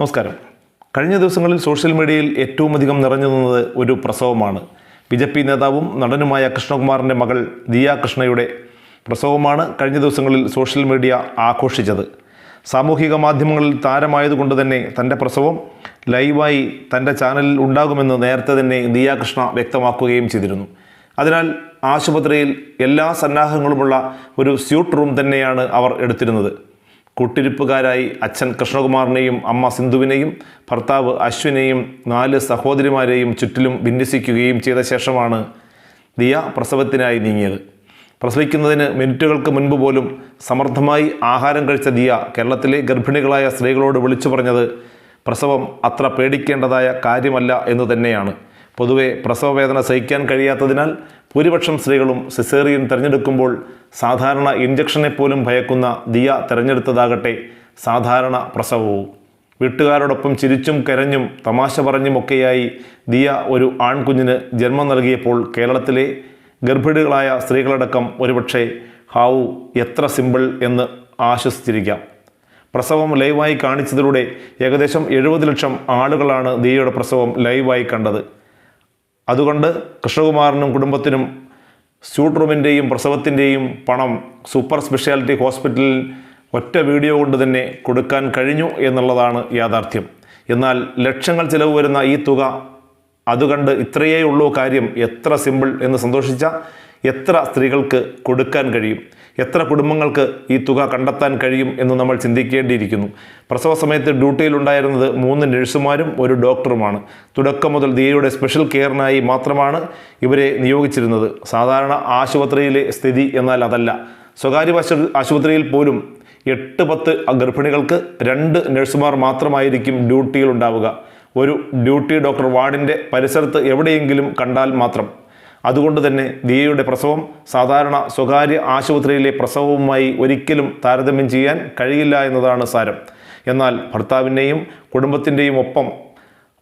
നമസ്കാരം. കഴിഞ്ഞ ദിവസങ്ങളിൽ സോഷ്യൽ മീഡിയയിൽ ഏറ്റവും അധികം നിറഞ്ഞു നിന്നത് ഒരു പ്രസവമാണ്. ബി ജെ പി നേതാവും നടനുമായ കൃഷ്ണകുമാറിന്റെ മകൾ ദിയ കൃഷ്ണയുടെ പ്രസവമാണ് കഴിഞ്ഞ ദിവസങ്ങളിൽ സോഷ്യൽ മീഡിയ ആഘോഷിച്ചത്. സാമൂഹിക മാധ്യമങ്ങളിൽ താരമായതുകൊണ്ട് തന്നെ തന്റെ പ്രസവം ലൈവായി തന്റെ ചാനലിൽ ഉണ്ടാകുമെന്ന് നേരത്തെ തന്നെ ദിയ കൃഷ്ണ വ്യക്തമാക്കുകയും ചെയ്തിരുന്നു. അതിനാൽ ആശുപത്രിയിൽ എല്ലാ സന്നാഹങ്ങളുമുള്ള ഒരു സ്യൂട്ട് റൂം തന്നെയാണ് അവർ എടുത്തിരുന്നത്. കൂട്ടിരിപ്പുകാരായി അച്ഛൻ കൃഷ്ണകുമാറിനെയും അമ്മ സിന്ധുവിനെയും ഭർത്താവ് അശ്വിനെയും നാല് സഹോദരിമാരെയും ചുറ്റിലും വിന്യസിക്കുകയും ചെയ്ത ശേഷമാണ് ദിയ പ്രസവത്തിനായി നീങ്ങിയത്. പ്രസവിക്കുന്നതിന് മിനിറ്റുകൾക്ക് മുൻപ് പോലും സമർത്ഥമായി ആഹാരം കഴിച്ച ദിയ കേരളത്തിലെ ഗർഭിണികളായ സ്ത്രീകളോട് വിളിച്ചു പറഞ്ഞത് പ്രസവം അത്ര പേടിക്കേണ്ടതായ കാര്യമല്ല എന്ന് തന്നെയാണ്. പൊതുവെ പ്രസവവേദന സഹിക്കാൻ കഴിയാത്തതിനാൽ ഭൂരിപക്ഷം സ്ത്രീകളും സിസേറിയൻ തിരഞ്ഞെടുക്കുമ്പോൾ സാധാരണ ഇഞ്ചക്ഷനെ പോലും ഭയക്കുന്ന ദിയ തിരഞ്ഞെടുത്തതാകട്ടെ സാധാരണ പ്രസവവും. വീട്ടുകാരോടൊപ്പം ചിരിച്ചും കരഞ്ഞും തമാശ പറഞ്ഞുമൊക്കെയായി ദിയ ഒരു ആൺകുഞ്ഞിന് ജന്മം നൽകിയപ്പോൾ കേരളത്തിലെ ഗർഭിണികളായ സ്ത്രീകളടക്കം ഒരുപക്ഷെ ഹാവു എത്ര സിമ്പിൾ എന്ന് ആശ്വസിച്ചിരിക്കാം. പ്രസവം ലൈവായി കാണിച്ചതിലൂടെ ഏകദേശം എഴുപത് ലക്ഷം ആളുകളാണ് ദിയയുടെ പ്രസവം ലൈവായി കണ്ടത്. അതുകൊണ്ട് കൃഷ്ണകുമാറിനും കുടുംബത്തിനും സ്യൂട്ട് റൂമിന്റെയും പ്രസവത്തിന്റെയും പണം സൂപ്പർ സ്പെഷ്യാലിറ്റി ഹോസ്പിറ്റലിൽ ഒറ്റ വീഡിയോ കൊണ്ട് തന്നെ കൊടുക്കാൻ കഴിഞ്ഞു എന്നുള്ളതാണ് യാഥാർത്ഥ്യം. എന്നാൽ ലക്ഷങ്ങൾ ചിലവ് വരുന്ന ഈ തുക അതുകണ്ട് ഇത്രയേ ഉള്ളൂ കാര്യം. എത്ര സിമ്പിൾ എന്ന് സന്തോഷിച്ച എത്ര സ്ത്രീകൾക്ക് കൊടുക്കാൻ കഴിയും? എത്ര കുടുംബങ്ങൾക്ക് ഈ തുക കണ്ടെത്താൻ കഴിയും എന്ന് നമ്മൾ ചിന്തിക്കേണ്ടിയിരിക്കുന്നു. പ്രസവ സമയത്ത് ഡ്യൂട്ടിയിലുണ്ടായിരുന്നത് മൂന്ന് നഴ്സുമാരും ഒരു ഡോക്ടറുമാണ്. തുടക്കം മുതൽ ദിയയുടെ സ്പെഷ്യൽ കെയറിനായി മാത്രമാണ് ഇവരെ നിയോഗിച്ചിരുന്നത്. സാധാരണ ആശുപത്രിയിലെ സ്ഥിതി എന്നാൽ അതല്ല. സ്വകാര്യ ആശു- ആശുപത്രിയിൽ പോലും എട്ട് പത്ത് ഗർഭിണികൾക്ക് രണ്ട് നഴ്സുമാർ മാത്രമായിരിക്കും ഡ്യൂട്ടിയിൽ ഉണ്ടാവുക. ഒരു ഡ്യൂട്ടി ഡോക്ടർ വാർഡിന്റെ പരിസരത്ത് എവിടെയെങ്കിലും കണ്ടാൽ മാത്രം. അതുകൊണ്ട് തന്നെ ദിയയുടെ പ്രസവം സാധാരണ സ്വകാര്യ ആശുപത്രിയിലെ പ്രസവവുമായി ഒരിക്കലും താരതമ്യം ചെയ്യാൻ കഴിയില്ല എന്നതാണ് സാരം. എന്നാൽ ഭർത്താവിന്റെയും കുടുംബത്തിന്റെയും ഒപ്പം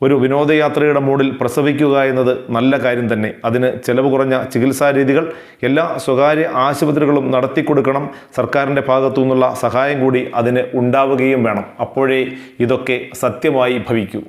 ഒരു വിനോദയാത്രയുടെ മൂഡിൽ പ്രസവിക്കുക എന്നത് നല്ല കാര്യം തന്നെ. അതിന് ചെലവ് കുറഞ്ഞ ചികിത്സാ രീതികൾ എല്ലാ സ്വകാര്യ ആശുപത്രികളും നടത്തിക്കൊടുക്കണം. സർക്കാരിന്റെ ഭാഗത്തു നിന്നുള്ള സഹായം കൂടി അതിന് ഉണ്ടാവുകയും വേണം. അപ്പോഴേ ഇതൊക്കെ സത്യമായി ഭവിക്കൂ.